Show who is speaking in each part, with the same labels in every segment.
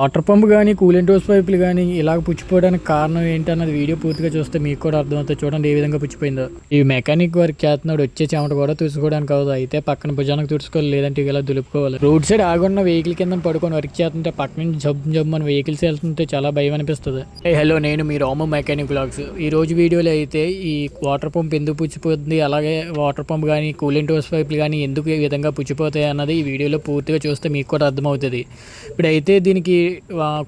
Speaker 1: Water pump కానీ coolant hose పైపులు కానీ ఇలాగ పుచ్చిపోవడానికి కారణం ఏంటన్నది వీడియో పూర్తిగా చూస్తే మీకు కూడా అర్థమవుతుంది. చూడండి ఏ విధంగా పుచ్చిపోయిందో. ఈ మెకానిక్ వర్క్ చేస్తున్నాడు. వచ్చే చెమట కూడా తుడుచుకోవడానికి అవదు. అయితే పక్కన భుజానికి తుడుచుకోవాలి. లేదంటే ఇలా దులుపుకోవాలి. రోడ్ సైడ్ ఆగున్న వెహికల్ కింద పడుకొని వర్క్ చేస్తుంటే పక్క నుంచి జబ్బు జబ్బు అని వెహికల్స్ వెళ్తుంటే చాలా భయం అనిపిస్తుంది. హలో నేను మీ రాము మెకానిక్ బ్లాగ్స్ ఈ రోజు వీడియోలో అయితే ఈ వాటర్ పంప్ ఎందుకు పుచ్చిపోతుంది? అలాగే వాటర్ పంప్ కానీ కూలెంట్ హౌస్ పైపులు కానీ ఎందుకు ఈ విధంగా పుచ్చిపోతాయి అన్నది ఈ వీడియోలో పూర్తిగా చూస్తే మీకు కూడా అర్థమవుతుంది. ఇప్పుడైతే దీనికి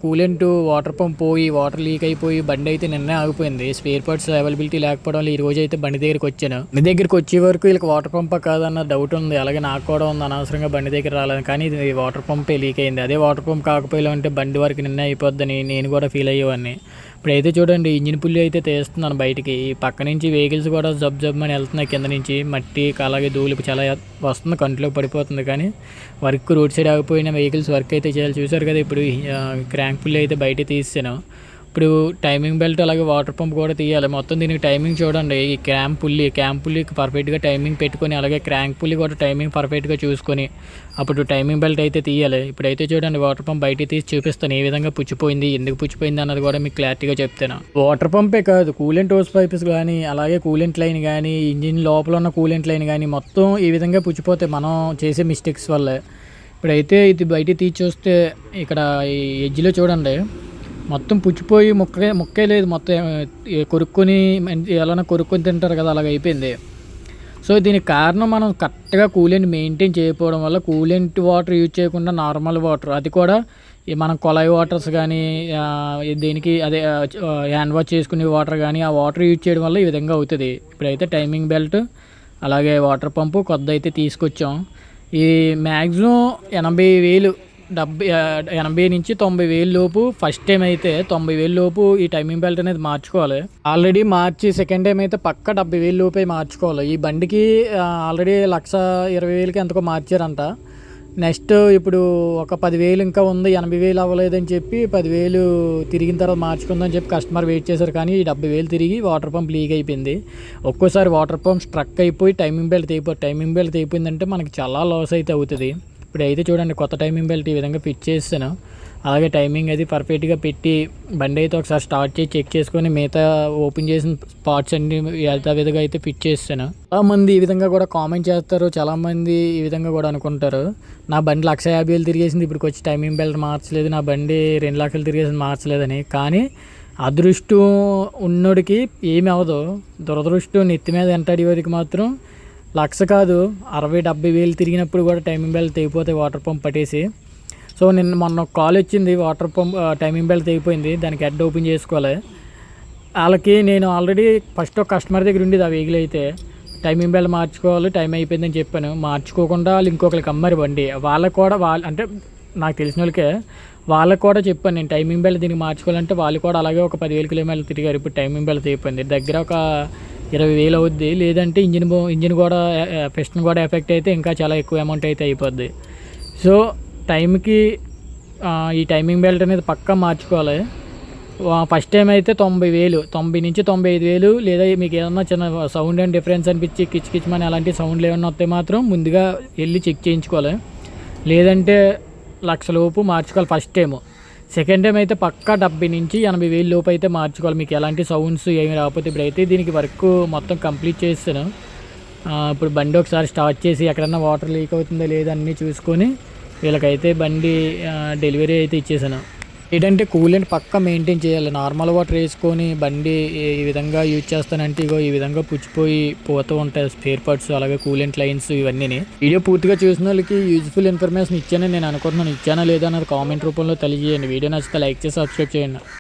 Speaker 1: కూలెంట్ వాటర్ పంప్ పోయి వాటర్ లీక్ అయిపోయి బండి అయితే నిన్నే ఆగిపోయింది. స్పేర్ పార్ట్స్ అవైలబిలిటీ లేకపోవడం వల్ల ఈ రోజు అయితే బండి దగ్గరికి వచ్చాను. బండి దగ్గరికి వచ్చే వరకు వీళ్ళకి వాటర్ పంప్ కాదన్న డౌట్ ఉంది. అలాగే నాకు కూడా ఉంది. అనవసరంగా బండి దగ్గర రాలేదు. కానీ ఇది వాటర్ పంపే లీక్ అయింది. అదే వాటర్ పంప్ కాకపోయినా ఉంటే బండి వరకు నిన్నే అయిపోద్దని నేను కూడా ఫీల్ అయ్యేవాడిని. ఇప్పుడైతే చూడండి ఇంజిన్ పుల్లి అయితే తీస్తున్నాను బయటికి. పక్క నుంచి వెహికల్స్ కూడా జబ్ జబ్ అని వెళ్తున్నాయి. కింద నుంచి మట్టి అలాగే ధూళి చాలా వస్తుంది. కంట్లోకి పడిపోతుంది. కానీ వర్క్ రోడ్ సైడ్ ఆగిపోయిన వెహికల్స్ వర్క్ అయితే చేయాలి. చూసారు కదా ఇప్పుడు క్రాంక్ పుల్లి అయితే బయట తీసాను ఇప్పుడు టైమింగ్ బెల్ట్ అలాగే వాటర్ పంప్ కూడా తీయాలి. మొత్తం దీనికి టైమింగ్ చూడండి. ఈ క్యాంప్ పుల్లి క్యాంప్ పుల్లికి పర్ఫెక్ట్గా టైమింగ్ పెట్టుకొని అలాగే క్రాంక్ పుల్లి కూడా టైమింగ్ పర్ఫెక్ట్గా చూసుకొని అప్పుడు టైమింగ్ బెల్ట్ అయితే తీయాలి. ఇప్పుడైతే చూడండి వాటర్ పంప్ బయట తీసి చూపిస్తాను. ఏ విధంగా పుచ్చిపోయింది ఎందుకు పుచ్చిపోయింది అన్నది కూడా మీకు క్లారిటీగా చెప్తాను. వాటర్ పంపే కాదు కూలెంట్ హోస్ పైప్స్ కానీ అలాగే కూలెంట్ లైన్ కానీ ఇంజిన్ లోపల ఉన్న కూలెంట్ లైన్ కానీ మొత్తం ఈ విధంగా పుచ్చిపోతాయి మనం చేసే మిస్టేక్స్ వల్లే. ఇప్పుడైతే ఇది బయట తీసి చూస్తే ఇక్కడ ఈ ఎడ్జ్లో చూడండి మొత్తం పుచ్చిపోయి ముక్క ముక్కే లేదు. మొత్తం కొరుక్కొని ఎలా కొరుక్కొని తింటారు కదా అలాగ అయిపోయింది. సో దీనికి కారణం మనం కరెక్ట్గా కూలెంట్ మెయింటైన్ చేయకపోవడం వల్ల కూలెంట్ వాటర్ యూజ్ చేయకుండా నార్మల్ వాటర్ అది కూడా మనం కొలాయి వాటర్స్ కానీ దేనికి దీనికి అదే హ్యాండ్ వాష్ చేసుకునే వాటర్ కానీ ఆ వాటర్ యూజ్ చేయడం వల్ల ఈ విధంగా అవుతుంది. ఇప్పుడైతే టైమింగ్ బెల్ట్ అలాగే వాటర్ పంపు కొత్త అయితే తీసుకొచ్చాం. ఈ మ్యాక్సిమం ఎనభై వేలు డెబ్బై ఎనభై నుంచి తొంభై వేలు లోపు ఫస్ట్ టైం అయితే తొంభై వేలు లోపు ఈ టైమింగ్ బెల్ట్ అనేది మార్చుకోవాలి. ఆల్రెడీ మార్చి సెకండ్ టైం అయితే పక్క డెబ్బై వేలు లోపే మార్చుకోవాలి. ఈ బండికి ఆల్రెడీ లక్ష ఇరవై వేలకి ఎంతకో మార్చారంట. నెక్స్ట్ ఇప్పుడు ఒక పదివేలు ఇంకా ఉంది ఎనభై వేలు అవ్వలేదని చెప్పి పదివేలు తిరిగిన తర్వాత మార్చుకుందని చెప్పి కస్టమర్ వెయిట్ చేశారు. కానీ డెబ్బై వేలు తిరిగి వాటర్ పంప్ లీక్ అయిపోయింది. ఒక్కోసారి వాటర్ పంప్ స్ట్రక్ అయిపోయి టైమింగ్ బెల్ట్ అయిపోయి టైమింగ్ బెల్ట్ అయిపోయిందంటే మనకి చాలా లాస్ అయితే అవుతుంది. ఇప్పుడు అయితే చూడండి కొత్త టైమింగ్ బెల్ట్ ఈ విధంగా ఫిట్ చేస్తాను అలాగే టైమింగ్ అది పర్ఫెక్ట్గా పెట్టి బండి అయితే ఒకసారి స్టార్ట్ చేసి చెక్ చేసుకొని మిగతా ఓపెన్ చేసిన స్పాట్స్ అన్ని యథావిధిగా అయితే ఫిట్ చేస్తాను. చాలా మంది ఈ విధంగా కూడా కామెంట్ చేస్తారు చాలామంది ఈ విధంగా కూడా అనుకుంటారు. నా బండి లక్ష యాభై వేలు తిరిగేసింది ఇప్పటికి వచ్చి టైమింగ్ బెల్ట్ మార్చలేదు నా బండి రెండు లక్షలు తిరిగేసింది మార్చలేదని. కానీ అదృష్టం ఉన్నోడికి ఏమి అవ్వదు. దురదృష్టం నెత్తి మీద ఎంటాడి వారికి మాత్రం లక్ష కాదు అరవై డెబ్బై వేలు తిరిగినప్పుడు కూడా టైమింగ్ బెల్ట్ తెగిపోతాయి వాటర్ పంప్ పట్టేసి సో నిన్న మొన్న కాల్ వచ్చింది వాటర్ పంప్ టైమింగ్ బెల్ట్ తెగిపోయింది దానికి హెడ్ ఓపెన్ చేసుకోవాలి. వాళ్ళకి నేను ఆల్రెడీ ఫస్ట్ ఒక కస్టమర్ దగ్గర ఉండేది ఆ వెహికల్ అయితే. టైమింగ్ బెల్ట్ మార్చుకోవాలి టైం అయిపోయిందని చెప్పాను. మార్చుకోకుండా వాళ్ళు ఇంకొకరికి అమ్మారు బండి. వాళ్ళకి కూడా వాళ్ళు అంటే నాకు తెలిసిన వాళ్ళకే వాళ్ళకి కూడా చెప్పాను నేను టైమింగ్ బెల్ట్ దీనికి మార్చుకోవాలంటే వాళ్ళు కూడా అలాగే ఒక పదివేల కిలోమీటర్లు తిరిగారు. ఇప్పుడు టైమింగ్ బెల్ట్ అయిపోయింది దగ్గర ఒక ఇరవై వేలు అవుద్ది. లేదంటే ఇంజిన్ ఇంజిన్ కూడా పిస్టన్ కూడా ఎఫెక్ట్ అయితే ఇంకా చాలా ఎక్కువ అమౌంట్ అయితే అయిపోద్ది. సో టైంకి ఈ టైమింగ్ బెల్ట్ అనేది పక్కా మార్చుకోవాలి. ఫస్ట్ టైం అయితే తొంభై వేలు తొంభై నుంచి తొంభై ఐదు వేలు లేదా మీకు ఏదన్నా చిన్న సౌండ్ అండ్ డిఫరెన్స్ అనిపించి కిచ్ కిచ్మని అలాంటి సౌండ్లు ఏమన్నా వస్తే మాత్రం ముందుగా వెళ్ళి చెక్ చేయించుకోవాలి. లేదంటే లక్షలోపు మార్చుకోవాలి ఫస్ట్ టైం. సెకండ్ టైం అయితే పక్కా డెబ్బై నుంచి ఎనభై వేలు లోపు అయితే మార్చుకోవాలి. మీకు ఎలాంటి సౌండ్స్ ఏమి రాకపోతే ఇప్పుడైతే దీనికి వర్క్ మొత్తం కంప్లీట్ చేస్తాను ఇప్పుడు బండి ఒకసారి స్టార్ట్ చేసి ఎక్కడన్నా వాటర్ లీక్ అవుతుందో లేదో అన్నీ చూసుకొని వీళ్ళకైతే బండి డెలివరీ అయితే ఇచ్చేసాను. ఏంటంటే కూలెంట్ పక్క మెయింటైన్ చేయాలి. నార్మల్ వాటర్ వేసుకొని బండి ఈ విధంగా యూజ్ చేస్తానంటే ఇగో ఈ విధంగా పుచ్చిపోయి పోతూ ఉంటాయి. స్పేర్ పార్ట్స్ అలాగే కూలెంట్ లైన్స్ ఇవన్నీ వీడియో పూర్తిగా చూసిన వాళ్ళకి యూజ్ఫుల్ ఇన్ఫర్మేషన్ ఇచ్చానని నేను అనుకుంటున్నాను. ఇచ్చానా లేదా అన్నది కామెంట్ రూపంలో తెలియజేయండి. వీడియో నచ్చితే లైక్ చేసి సబ్స్క్రైబ్ చేయండి.